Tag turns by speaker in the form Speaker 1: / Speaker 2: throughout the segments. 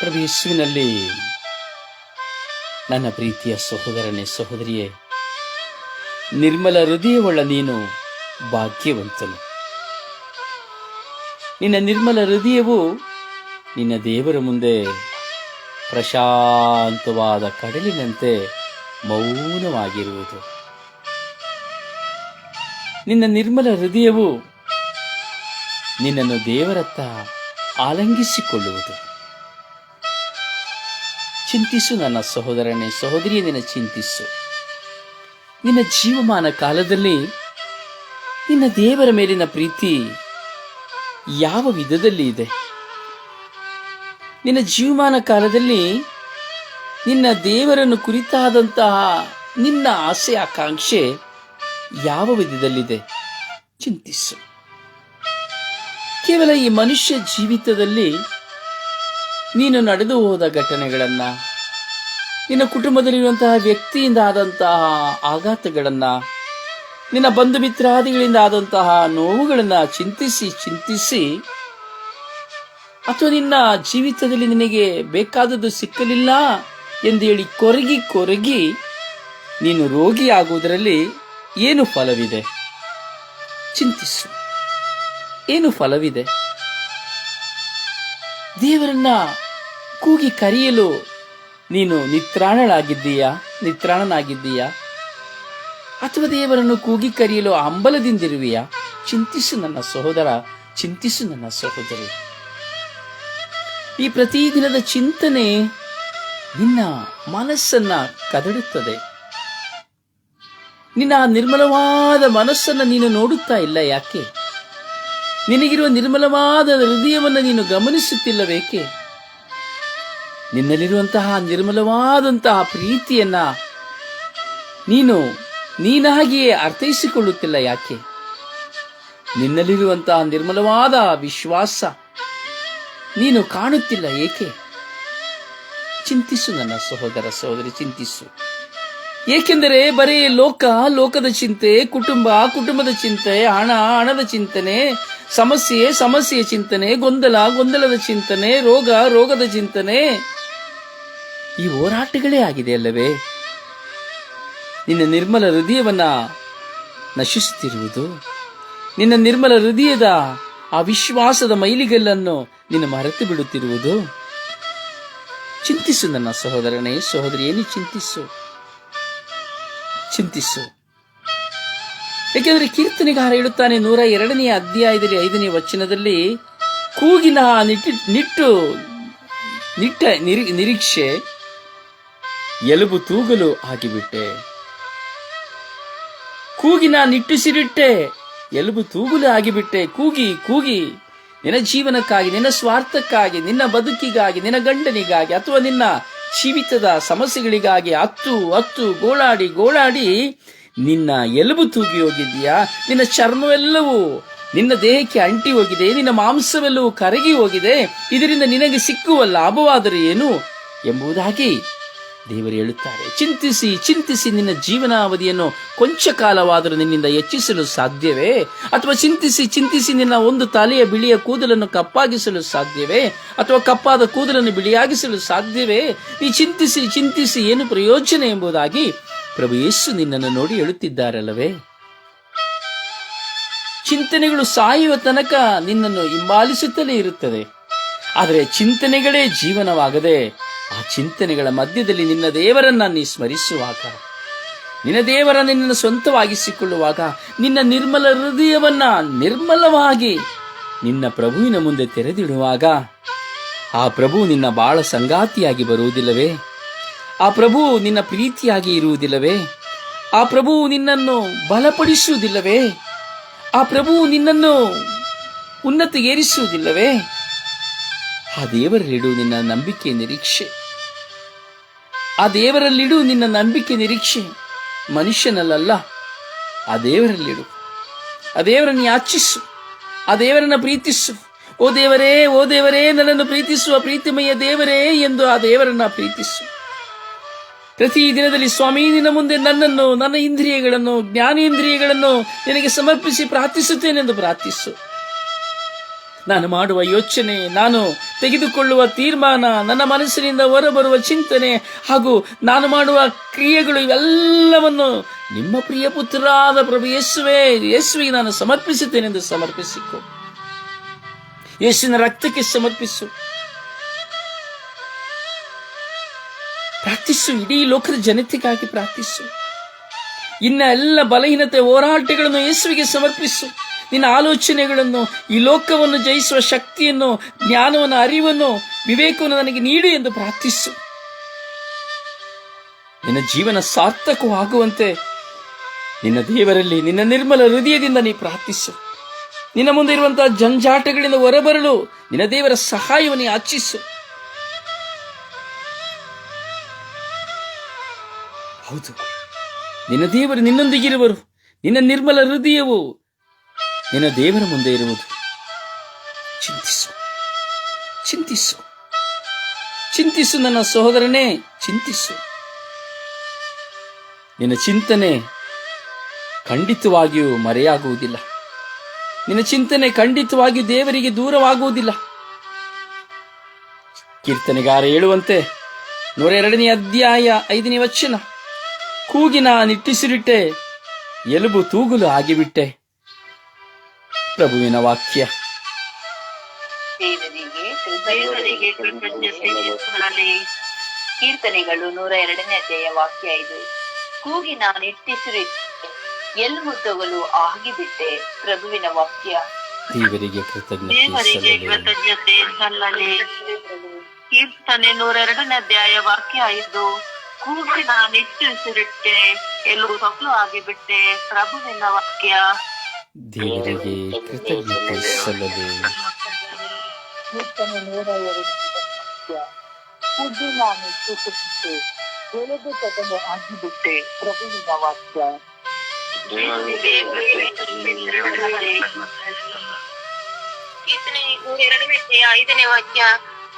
Speaker 1: ಪ್ರಭು ಯೇಸುವಿನಲ್ಲಿ ನನ್ನ ಪ್ರೀತಿಯ ಸಹೋದರನೇ ಸಹೋದರಿಯೇ, ನಿರ್ಮಲ ಹೃದಯವುಳ್ಳ ನೀನು ಭಾಗ್ಯವಂತನು. ನಿನ್ನ ನಿರ್ಮಲ ಹೃದಯವು ನಿನ್ನ ದೇವರ ಮುಂದೆ ಪ್ರಶಾಂತವಾದ ಕಡಲಿನಂತೆ ಮೌನವಾಗಿರುವುದು. ನಿನ್ನ ನಿರ್ಮಲ ಹೃದಯವು ನಿನ್ನನ್ನು ದೇವರತ್ತ ಆಲಂಗಿಸಿಕೊಳ್ಳುವುದು. ಚಿಂತಿಸು ನನ್ನ ಸಹೋದರನೇ ಸಹೋದರಿಯ ನಿನ್ನ ಚಿಂತಿಸು. ನಿನ್ನ ಜೀವಮಾನ ಕಾಲದಲ್ಲಿ ನಿನ್ನ ದೇವರ ಮೇಲಿನ ಪ್ರೀತಿ ಯಾವ ವಿಧದಲ್ಲಿ ಇದೆ? ನಿನ್ನ ಜೀವಮಾನ ಕಾಲದಲ್ಲಿ ನಿನ್ನ ದೇವರನ್ನು ಕುರಿತಾದಂತಹ ನಿನ್ನ ಆಸೆ, ಆಕಾಂಕ್ಷೆ ಯಾವ ವಿಧದಲ್ಲಿದೆ? ಚಿಂತಿಸು. ಕೇವಲ ಈ ಮನುಷ್ಯ ಜೀವಿತದಲ್ಲಿ ನೀನು ನಡೆದು ಹೋದ ಘಟನೆಗಳನ್ನ, ನಿನ್ನ ಕುಟುಂಬದಲ್ಲಿರುವಂತಹ ವ್ಯಕ್ತಿಯಿಂದ ಆದಂತಹ ಆಘಾತಗಳನ್ನ, ನಿನ್ನ ಬಂಧು ಮಿತ್ರಾದಿಗಳಿಂದ ಆದಂತಹ ನೋವುಗಳನ್ನ ಚಿಂತಿಸಿ ಚಿಂತಿಸಿ, ಅಥವಾ ನಿನ್ನ ಜೀವಿತದಲ್ಲಿ ನಿನಗೆ ಬೇಕಾದದ್ದು ಸಿಕ್ಕಲಿಲ್ಲ ಎಂದು ಹೇಳಿ ಕೊರಗಿ ಕೊರಗಿ ನೀನು ರೋಗಿಯಾಗುವುದರಲ್ಲಿ ಏನು ಫಲವಿದೆ? ಚಿಂತಿಸು. ಏನು ಫಲವಿದೆ? ದೇವರನ್ನ ಕೂಗಿ ಕರೆಯಲು ನೀನು ನಿತ್ರಾಣಳಾಗಿದ್ದೀಯಾ? ನಿತ್ರಾಣನಾಗಿದ್ದೀಯಾ? ಅಥವಾ ದೇವರನ್ನು ಕೂಗಿ ಕರೆಯಲು ಹಂಬಲದಿಂದಿರುವೆಯಾ? ಚಿಂತಿಸು ನನ್ನ ಸಹೋದರ, ಚಿಂತಿಸು ನನ್ನ ಸಹೋದರಿ. ಈ ಪ್ರತಿದಿನದ ಚಿಂತನೆ ನಿನ್ನ ಮನಸ್ಸನ್ನ ಕದಡುತ್ತದೆ. ನಿನ್ನ ನಿರ್ಮಲವಾದ ಮನಸ್ಸನ್ನ ನೀನು ನೋಡುತ್ತಾ ಇಲ್ಲ ಯಾಕೆ? ನಿನಗಿರುವ ನಿರ್ಮಲವಾದ ಹೃದಯವನ್ನು ನೀನು ಗಮನಿಸುತ್ತಿಲ್ಲಬೇಕೆ ನಿನ್ನಲ್ಲಿರುವಂತಹ ನಿರ್ಮಲವಾದಂತಹ ಪ್ರೀತಿಯನ್ನ ನೀನು ನೀನಾಗಿಯೇ ಅರ್ಥೈಸಿಕೊಳ್ಳುತ್ತಿಲ್ಲ ಯಾಕೆ? ನಿನ್ನಲ್ಲಿರುವಂತಹ ನಿರ್ಮಲವಾದ ವಿಶ್ವಾಸ ನೀನು ಕಾಣುತ್ತಿಲ್ಲ ಏಕೆ? ಚಿಂತಿಸು ನನ್ನ ಸಹೋದರ ಸಹೋದರಿ, ಚಿಂತಿಸು. ಏಕೆಂದರೆ ಬರೀ ಲೋಕ, ಲೋಕದ ಚಿಂತೆ, ಕುಟುಂಬ, ಕುಟುಂಬದ ಚಿಂತೆ, ಹಣ, ಹಣದ ಚಿಂತನೆ ಸಮಸ್ಯೆ, ಸಮಸ್ಯೆಯ ಚಿಂತನೆ, ಗೊಂದಲ, ಗೊಂದಲದ ಚಿಂತನೆ, ರೋಗ, ರೋಗದ ಚಿಂತನೆ. ಈ ಹೋರಾಟಗಳೇ ಆಗಿದೆ ಅಲ್ಲವೇ? ನಿನ್ನ ನಿರ್ಮಲ ಹೃದಯವನ್ನ ನಶಿಸುತ್ತಿರುವುದು, ನಿನ್ನ ನಿರ್ಮಲ ಹೃದಯದ ಆ ವಿಶ್ವಾಸದ ಮೈಲಿಗಲ್ಲನ್ನು ನಿನ್ನ ಮರೆತು ಬಿಡುತ್ತಿರುವುದು. ಚಿಂತಿಸು ನನ್ನ ಸಹೋದರನೇ, ಸಹೋದರಿಯೇ ಚಿಂತಿಸು. ಚಿಂತಿಸು. ಏಕೆಂದರೆ ಕೀರ್ತನೆಗಾರ ಹೇಳುತ್ತಾನೆ, ನೂರ ಎರಡನೇ ಅಧ್ಯಾಯದಲ್ಲಿ ಐದನೇ ವಚನದಲ್ಲಿ, ಕೂಗಿನ ನಿಟ್ಟು ನಿಟ್ಟು, ನಿಟ್ಟ ನಿರಿ- ನಿರೀಕ್ಷೆ, ಎಲುಬು ತೂಗಲು ಆಗಿಬಿಟ್ಟೆ ಕೂಗಿನ ನಿಟ್ಟುಸಿರಿಟ್ಟೆ, ಎಲುಬು ತೂಗುಲು ಆಗಿಬಿಟ್ಟೆ ಕೂಗಿ ಕೂಗಿ, ನಿನ್ನ ಜೀವನಕ್ಕಾಗಿ, ನಿನ್ನ ಸ್ವಾರ್ಥಕ್ಕಾಗಿ, ನಿನ್ನ ಬದುಕಿಗಾಗಿ, ನಿನ್ನ ಗಂಡನಿಗಾಗಿ, ಅಥವಾ ನಿನ್ನ ಜೀವಿತದ ಸಮಸ್ಯೆಗಳಿಗಾಗಿ ಹತ್ತು ಹತ್ತು ಗೋಳಾಡಿ ಗೋಳಾಡಿ ನಿನ್ನ ಎಲುಬು ತೂಗಿ ಹೋಗಿದೆಯಾ ನಿನ್ನ ಚರ್ಮವೆಲ್ಲವೂ ನಿನ್ನ ದೇಹಕ್ಕೆ ಅಂಟಿ ಹೋಗಿದೆ, ನಿನ್ನ ಮಾಂಸವೆಲ್ಲವೂ ಕರಗಿ ಹೋಗಿದೆ, ಇದರಿಂದ ನಿನಗೆ ಸಿಕ್ಕುವ ಲಾಭವಾದರೆ ಏನು ಎಂಬುದಾಗಿ ದೇವರು ಹೇಳುತ್ತಾರೆ. ಚಿಂತಿಸಿ ಚಿಂತಿಸಿ ನಿನ್ನ ಜೀವನಾವಧಿಯನ್ನು ಕೊಂಚ ಕಾಲವಾದರೂ ನಿನ್ನಿಂದ ಹೆಚ್ಚಿಸಲು ಸಾಧ್ಯವೇ? ಅಥವಾ ಚಿಂತಿಸಿ ಚಿಂತಿಸಿ ನಿನ್ನ ಒಂದು ತಲೆಯ ಬಿಳಿಯ ಕೂದಲನ್ನು ಕಪ್ಪಾಗಿಸಲು ಸಾಧ್ಯವೇ? ಅಥವಾ ಕಪ್ಪಾದ ಕೂದಲನ್ನು ಬಿಳಿಯಾಗಿಸಲು ಸಾಧ್ಯವೇ? ನೀ ಚಿಂತಿಸಿ ಚಿಂತಿಸಿ ಏನು ಪ್ರಯೋಜನ ಎಂಬುದಾಗಿ ಪ್ರಭು ಯೇಸು ನಿನ್ನನ್ನು ನೋಡಿ ಹೇಳುತ್ತಿದ್ದಾರಲ್ಲವೇ? ಚಿಂತನೆಗಳು ಸಾಯುವ ತನಕ ನಿನ್ನನ್ನು ಹಿಂಬಾಲಿಸುತ್ತಲೇ ಇರುತ್ತದೆ. ಆದರೆ ಚಿಂತನೆಗಳೇ ಜೀವನವಾಗದೆ, ಆ ಚಿಂತನೆಗಳ ಮಧ್ಯದಲ್ಲಿ ನಿನ್ನ ದೇವರನ್ನ ನೀ ಸ್ಮರಿಸುವಾಗ, ನಿನ್ನ ದೇವರ ನಿನ್ನನ್ನು ಸ್ವಂತವಾಗಿಸಿಕೊಳ್ಳುವಾಗ, ನಿನ್ನ ನಿರ್ಮಲ ಹೃದಯವನ್ನ ನಿರ್ಮಲವಾಗಿ ನಿನ್ನ ಪ್ರಭುವಿನ ಮುಂದೆ ತೆರೆದಿಡುವಾಗ, ಆ ಪ್ರಭು ನಿನ್ನ ಬಾಳ ಸಂಗಾತಿಯಾಗಿ ಬರುವುದಿಲ್ಲವೇ? ಆ ಪ್ರಭು ನಿನ್ನ ಪ್ರೀತಿಯಾಗಿ ಇರುವುದಿಲ್ಲವೇ? ಆ ಪ್ರಭು ನಿನ್ನನ್ನು ಬಲಪಡಿಸುವುದಿಲ್ಲವೇ? ಆ ಪ್ರಭು ನಿನ್ನನ್ನು ಉನ್ನತಿಗೇರಿಸುವುದಿಲ್ಲವೇ? ಆ ದೇವರಲ್ಲಿಡು ನಿನ್ನ ನಂಬಿಕೆ ನಿರೀಕ್ಷೆ. ಆ ದೇವರಲ್ಲಿಡು ನಿನ್ನ ನಂಬಿಕೆ ನಿರೀಕ್ಷೆ. ಮನುಷ್ಯನಲ್ಲ ಆ ದೇವರಲ್ಲಿಡು. ಆ ದೇವರನ್ನು ಯಾಚಿಸು. ಆ ದೇವರನ್ನು ಪ್ರೀತಿಸು. ಓ ದೇವರೇ ಓ ದೇವರೇ, ನನ್ನನ್ನು ಪ್ರೀತಿಸುವ ಪ್ರೀತಿಮಯ ದೇವರೇ ಎಂದು ಆ ದೇವರನ್ನ ಪ್ರೀತಿಸು. ಪ್ರತಿ ದಿನದಲ್ಲಿ ಸ್ವಾಮಿ ನಿನ್ನ ಮುಂದೆ ನನ್ನನ್ನು, ನನ್ನ ಇಂದ್ರಿಯಗಳನ್ನು, ಜ್ಞಾನೇಂದ್ರಿಯಗಳನ್ನು ನಿನಗೆ ಸಮರ್ಪಿಸಿ ಪ್ರಾರ್ಥಿಸುತ್ತೇನೆಂದು ಪ್ರಾರ್ಥಿಸು. ನಾನು ಮಾಡುವ ಯೋಚನೆ, ನಾನು ತೆಗೆದುಕೊಳ್ಳುವ ತೀರ್ಮಾನ, ನನ್ನ ಮನಸ್ಸಿನಿಂದ ಹೊರಬರುವ ಚಿಂತನೆ ಹಾಗೂ ನಾನು ಮಾಡುವ ಕ್ರಿಯೆಗಳು ಇವೆಲ್ಲವನ್ನು ನಿಮ್ಮ ಪ್ರಿಯ ಪುತ್ರರಾದ ಪ್ರಭು ಯೇಸುವೆ ಯೇಸುವಿಗೆ ನಾನು ಸಮರ್ಪಿಸುತ್ತೇನೆಂದು ಸಮರ್ಪಿಸಿಕೊ. ಯೇಸುವಿನ ರಕ್ತಕ್ಕೆ ಸಮರ್ಪಿಸು. ಪ್ರಾರ್ಥಿಸು, ಇಡೀ ಲೋಕದ ಜನತೆಗಾಗಿ ಪ್ರಾರ್ಥಿಸು. ಇನ್ನ ಎಲ್ಲ ಬಲಹೀನತೆ ಹೋರಾಟಗಳನ್ನು ಯೇಸುವಿಗೆ ಸಮರ್ಪಿಸು. ನಿನ್ನ ಆಲೋಚನೆಗಳನ್ನು, ಈ ಲೋಕವನ್ನು ಜಯಿಸುವ ಶಕ್ತಿಯನ್ನು, ಜ್ಞಾನವನ್ನು, ಅರಿವನ್ನು, ವಿವೇಕವನ್ನು ನನಗೆ ನೀಡು ಎಂದು ಪ್ರಾರ್ಥಿಸು. ನಿನ್ನ ಜೀವನ ಸಾರ್ಥಕವಾಗುವಂತೆ ನಿನ್ನ ದೇವರಲ್ಲಿ, ನಿನ್ನ ನಿರ್ಮಲ ಹೃದಯದಿಂದ ನೀ ಪ್ರಾರ್ಥಿಸು. ನಿನ್ನ ಮುಂದೆ ಇರುವಂತಹ ಜಂಜಾಟಗಳಿಂದ ಹೊರಬರಲು ನಿನ್ನ ದೇವರ ಸಹಾಯವನ್ನು ಯಾಚಿಸು ಹೌದು. ನಿನ್ನ ದೇವರು ನಿನ್ನೊಂದಿಗಿರುವರು ನಿನ್ನ ನಿರ್ಮಲ ಹೃದಯವು ನಿನ್ನ ದೇವರ ಮುಂದೆ ಇರುವುದು. ಚಿಂತಿಸು. ಚಿಂತಿಸು. ಚಿಂತಿಸು ನನ್ನ ಸಹೋದರನೇ, ಚಿಂತಿಸು. ನಿನ್ನ ಚಿಂತನೆ ಖಂಡಿತವಾಗಿಯೂ ಮರೆಯಾಗುವುದಿಲ್ಲ. ನಿನ್ನ ಚಿಂತನೆ ಖಂಡಿತವಾಗಿಯೂ ದೇವರಿಗೆ ದೂರವಾಗುವುದಿಲ್ಲ. ಕೀರ್ತನೆಗಾರ ಹೇಳುವಂತೆ ನೂರ ಎರಡನೇ ಅಧ್ಯಾಯ ಐದನೇ ವಚನ. ಕೂಗಿನ ನಿಟ್ಟಿಸಿರಿಟ್ಟೆ ಎಲುಬು ತೂಗುಲು ಆಗಿಬಿಟ್ಟೆ. ಪ್ರಭುವಿನ ವಾಕ್ಯ.
Speaker 2: ಕೀರ್ತನೆಗಳು ನೂರ ಎರಡನೇ ಅಧ್ಯಾಯ ವಾಕ್ಯ ಇದು. ಕೂಗಿ ನಾನು ಎಲುಬು ತಗಲು ಆಗಿಬಿಟ್ಟೆ. ಪ್ರಭುವಿನ ವಾಕ್ಯ.
Speaker 1: ದೇವರಿಗೆ ಕೃತಜ್ಞತೆ
Speaker 2: ಕೀರ್ತನೆ ನೂರ ಎರಡನೇ ಅಧ್ಯಾಯ ವಾಕ್ಯ ಐದು ಕೂಗಿ ನಾನು ಇಟ್ಟಿಸಿರಿಟ್ಟೆ ಎಲ್ಲೂ ತಗಲು ಆಗಿಬಿಟ್ಟೆ ಪ್ರಭುವಿನ ವಾಕ್ಯ.
Speaker 1: ದೇವರಿಗೆ ಕೃತಜ್ಞತೆ ಸಲ್ಲಲಿ
Speaker 2: ಕೀರ್ತನೆ ನೂರ ಎರಡನೇ ವಾಕ್ಯ. ಕೂಗಿ ನಾನು ಇಟ್ಟಿಸಿರಿಟ್ಟೆ ಎಳೆದು ತಗಲು ಆಗಿಬಿಟ್ಟೆ ಪ್ರಭುವಿನ ವಾಕ್ಯ.
Speaker 3: ಕೀರ್ತನೆ ನೂರ ಎರಡನೇ ಅಧ್ಯಾಯ ಐದನೇ ವಾಕ್ಯ.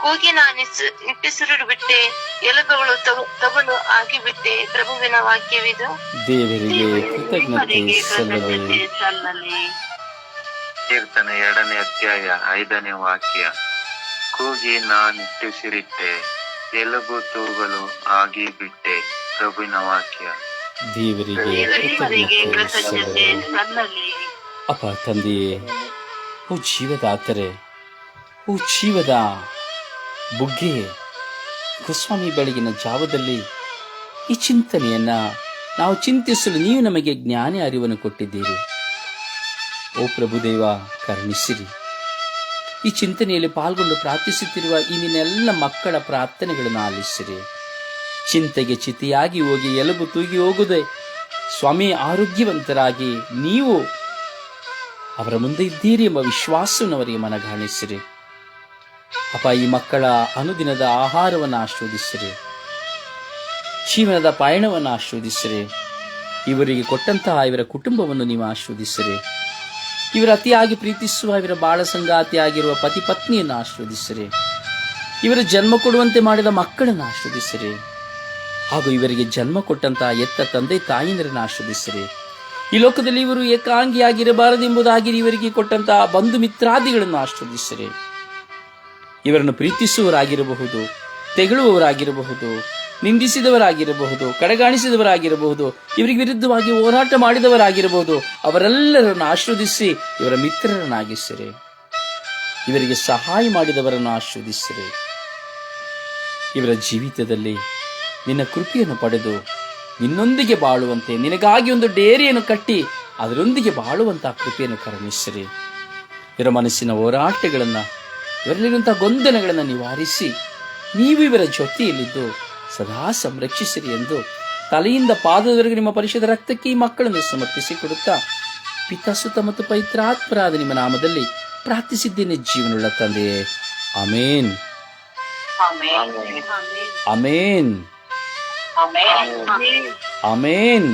Speaker 3: ಕೂಗಿ ನಾನು ನಿಟ್ಟಿಸಿರು ಬಿಟ್ಟೆ ಎಲುಬುಗಳು ತಗು- ತಗುಲು ಆಗಿಬಿಟ್ಟೆ ಪ್ರಭುವಿನ ವಾಕ್ಯವಿದು.
Speaker 1: ದೇವರಿಗೆ ಕೃತಜ್ಞತೆ ಸಲ್ಲಲಿ
Speaker 2: ಸಲ್ಲಲಿ
Speaker 4: ಕೀರ್ತನೆ ಎರಡನೇ ಅಧ್ಯಾಯ ಐದನೇ ವಾಕ್ಯ. ಕೂಗಿ ನಾನಿಟ್ಟಿಸಿರಿಟ್ಟೆ ಎಲುಬು ತೂಗಲು ಆಗಿ ಬಿಟ್ಟೆ ಪ್ರಭುವಿನ ವಾಕ್ಯ.
Speaker 1: ದೇವರಿಗೆ ಕೃತಜ್ಞತೆ ಸಲ್ಲಲಿ ಅಪ್ಪ ತಂದೆಯೇ ಓ ಜೀವದಾತರೆ ಓ ಜೀವದ ಬುಗ್ಗೆ ಕುಸ್ವಾಮಿ ಬೆಳಗಿನ ಜಾವದಲ್ಲಿ ಈ ಚಿಂತನೆಯನ್ನ ನಾವು ಚಿಂತಿಸಲು ನೀವು ನಮಗೆ ಜ್ಞಾನ ಅರಿವನ್ನು ಕೊಟ್ಟಿದ್ದೀರಿ. ಓ ಪ್ರಭುದೇವ ಕರುಣಿಸಿರಿ. ಈ ಚಿಂತನೆಯಲ್ಲಿ ಪಾಲ್ಗೊಂಡು ಪ್ರಾರ್ಥಿಸುತ್ತಿರುವ ಈ ಮಕ್ಕಳ ಪ್ರಾರ್ಥನೆಗಳನ್ನು ಆಲಿಸಿರಿ. ಚಿಂತೆಗೆ ಚಿತಿಯಾಗಿ ಹೋಗಿ ಎಲುಬು ತೂಗಿ ಹೋಗುದೆ ಸ್ವಾಮಿ ಆರೋಗ್ಯವಂತರಾಗಿ ನೀವು ಅವರ ಮುಂದೆ ಇದ್ದೀರಿ ಎಂಬ ವಿಶ್ವಾಸವನ್ನು ಅವರಿಗೆ ಮನಗಾಣಿಸಿರಿ. ಅಪ್ಪ, ಈ ಮಕ್ಕಳ ಅನುದಿನದ ಆಹಾರವನ್ನು ಆಶೀರ್ವದಿಸಿರಿ. ಜೀವನದ ಪಯಣವನ್ನು ಆಶೀರ್ವದಿಸಿರಿ. ಇವರಿಗೆ ಕೊಟ್ಟಂತಹ ಇವರ ಕುಟುಂಬವನ್ನು ನೀವು ಆಶೀರ್ವದಿಸಿರಿ. ಇವರ ಅತಿಯಾಗಿ ಪ್ರೀತಿಸುವ ಇವರ ಬಾಳ ಸಂಗಾತಿಯಾಗಿರುವ ಪತಿ ಪತ್ನಿಯನ್ನು ಆಸ್ವಾದಿಸಿರಿ ಇವರ ಜನ್ಮ ಕೊಡುವಂತೆ ಮಾಡಿದ ಮಕ್ಕಳನ್ನು ಆಶೀರ್ವದಿಸಿರಿ. ಹಾಗೂ ಇವರಿಗೆ ಜನ್ಮ ಕೊಟ್ಟಂತಹ ಎತ್ತ ತಂದೆ ತಾಯಿಯರನ್ನು ಆಶೀರ್ವದಿಸಿರಿ. ಈ ಲೋಕದಲ್ಲಿ ಇವರು ಏಕಾಂಗಿಯಾಗಿರಬಾರದೆಂಬುದಾಗಿ ಇವರಿಗೆ ಕೊಟ್ಟಂತಹ ಬಂಧು ಮಿತ್ರಾದಿಗಳನ್ನು ಆಸ್ವಾದಿಸಿರಿ ಇವರನ್ನು ಪ್ರೀತಿಸುವವರಾಗಿರಬಹುದು, ತೆಗಳುವವರಾಗಿರಬಹುದು, ನಿಂದಿಸಿದವರಾಗಿರಬಹುದು, ಕಡೆಗಾಣಿಸಿದವರಾಗಿರಬಹುದು, ಇವರಿಗೆ ವಿರುದ್ಧವಾಗಿ ಹೋರಾಟ ಮಾಡಿದವರಾಗಿರಬಹುದು, ಅವರೆಲ್ಲರನ್ನು ಆಶ್ರದಿಸಿ ಇವರ ಮಿತ್ರರನ್ನಾಗಿಸಿರಿ. ಇವರಿಗೆ ಸಹಾಯ ಮಾಡಿದವರನ್ನು ಆಶ್ರದಿಸಿರಿ ಇವರ ಜೀವಿತದಲ್ಲಿ ನಿನ್ನ ಕೃಪೆಯನ್ನು ಪಡೆದು ನಿನ್ನೊಂದಿಗೆ ಬಾಳುವಂತೆ, ನಿನಗಾಗಿ ಒಂದು ಡೇರಿಯನ್ನು ಕಟ್ಟಿ ಅದರೊಂದಿಗೆ ಬಾಳುವಂತಹ ಕೃಪೆಯನ್ನು ಕರುಣಿಸಿರಿ. ಇವರ ಮನಸ್ಸಿನ ಹೋರಾಟಗಳನ್ನು ಇವರಲ್ಲಿರುವಂತಹ ಗೊಂದಲಗಳನ್ನು ನಿವಾರಿಸಿ ನೀವು ಇವರ ಜೊತೆಯಲ್ಲಿದ್ದು ಸದಾ ಸಂರಕ್ಷಿಸಿರಿ ಎಂದು ತಲೆಯಿಂದ ಪಾದದವರೆಗೆ ನಿಮ್ಮ ಪರಿಷದ ರಕ್ತಕ್ಕೆ ಈ ಮಕ್ಕಳನ್ನು ಸಮರ್ಪಿಸಿ ಕೊಡುತ್ತಾ ಪಿತಾಸುತ ಮತ್ತು ಪವಿತ್ರಾತ್ಮರಾದ ನಿಮ್ಮ ನಾಮದಲ್ಲಿ ಪ್ರಾರ್ಥಿಸಿದ್ದೇನೆ ಜೀವನವುಳ್ಳ ತಂದೆಯೇ. Amen amen amen
Speaker 2: amen